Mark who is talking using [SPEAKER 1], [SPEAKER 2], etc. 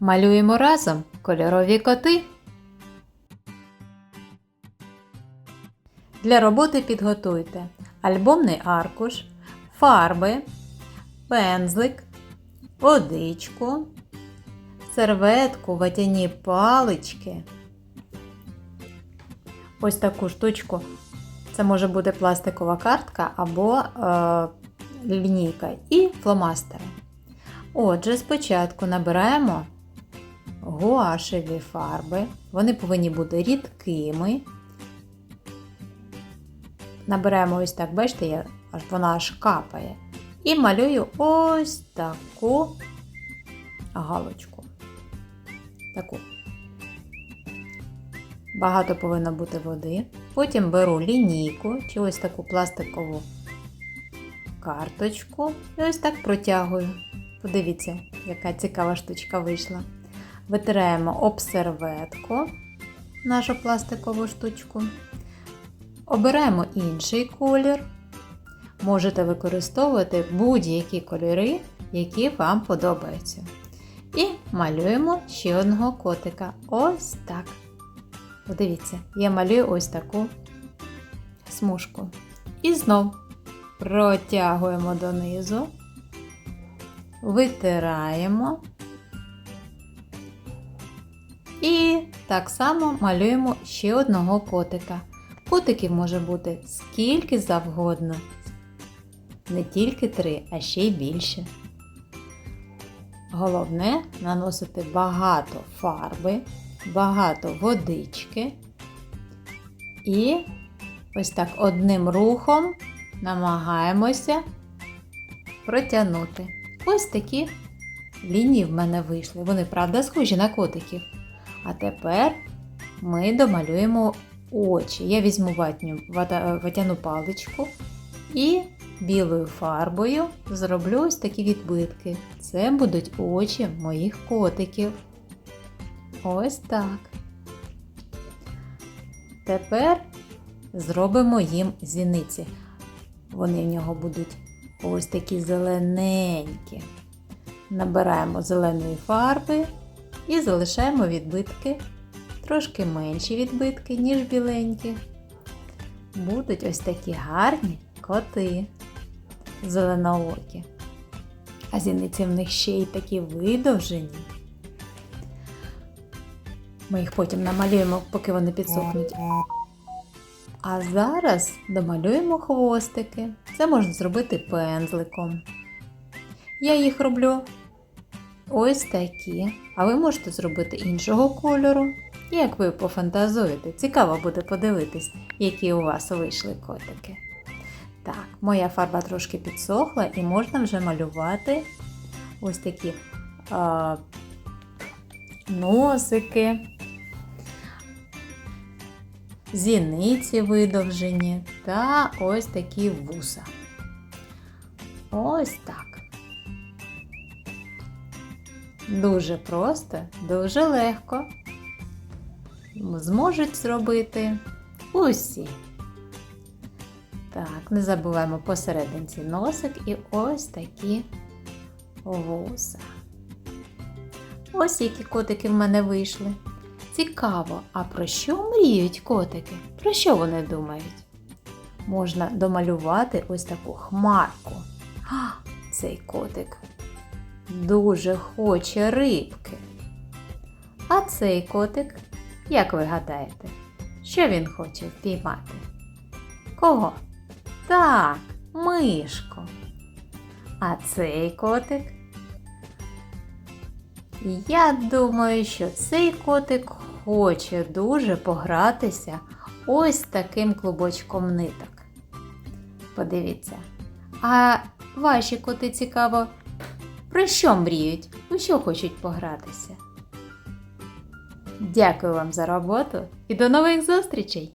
[SPEAKER 1] Малюємо разом кольорові коти. Для роботи підготуйте альбомний аркуш, фарби, пензлик, водичку, серветку, ватяні палички. Ось таку штучку. Це може бути пластикова картка або е, лінійка і фломастери. Отже, спочатку набираємо гуашеві фарби. Вони повинні бути рідкими. Набираємо ось так, бачите, вона аж капає. І малюю ось таку галочку. Таку. Багато повинно бути води. Потім беру лінійку чи ось таку пластикову карточку і ось так протягую. Подивіться, яка цікава штучка вийшла. Витираємо об серветку нашу пластикову штучку. Обираємо інший колір. Можете використовувати будь-які кольори, які вам подобаються. І малюємо ще одного котика. Ось так. Подивіться, я малюю ось таку смужку. І знов протягуємо донизу, витираємо. І так само малюємо ще одного котика. Котиків може бути скільки завгодно. Не тільки три, а ще й більше. Головне наносити багато фарби, багато водички. І ось так одним рухом намагаємося протягнути. Ось такі лінії в мене вийшли. Вони, правда, схожі на котиків. А тепер ми домалюємо очі. Я візьму ватню, ватяну паличку і білою фарбою зроблю ось такі відбитки. Це будуть очі моїх котиків. Ось так. Тепер зробимо їм зіниці. Вони в нього будуть ось такі зелененькі. Набираємо зеленої фарби і залишаємо відбитки, трошки менші відбитки, ніж біленькі. Будуть ось такі гарні коти зеленоокі. А зіниці в них ще й такі видовжені. Ми їх потім намалюємо, поки вони підсохнуть. А зараз домалюємо хвостики. Це можна зробити пензликом. Я їх роблю ось такі. А ви можете зробити іншого кольору. Як ви пофантазуєте, цікаво буде подивитись, які у вас вийшли котики. Так, моя фарба трошки підсохла і можна вже малювати ось такі а, носики, зіниці видовжені та ось такі вуса. Ось так. Дуже просто, дуже легко. Зможуть зробити усі. Так, не забуваємо посерединці носик і ось такі вуса. Ось які котики в мене вийшли. Цікаво, а про що мріють котики? Про що вони думають? Можна домалювати ось таку хмарку. А, цей котик дуже хоче рибки. А цей котик, як ви гадаєте, що він хоче впіймати? Кого? Так, мишку. А цей котик? Я думаю, що цей котик хоче дуже погратися ось таким клубочком ниток. Подивіться. А ваші коти цікаво, про що мріють? У що хочуть погратися? Дякую вам за роботу і до нових зустрічей!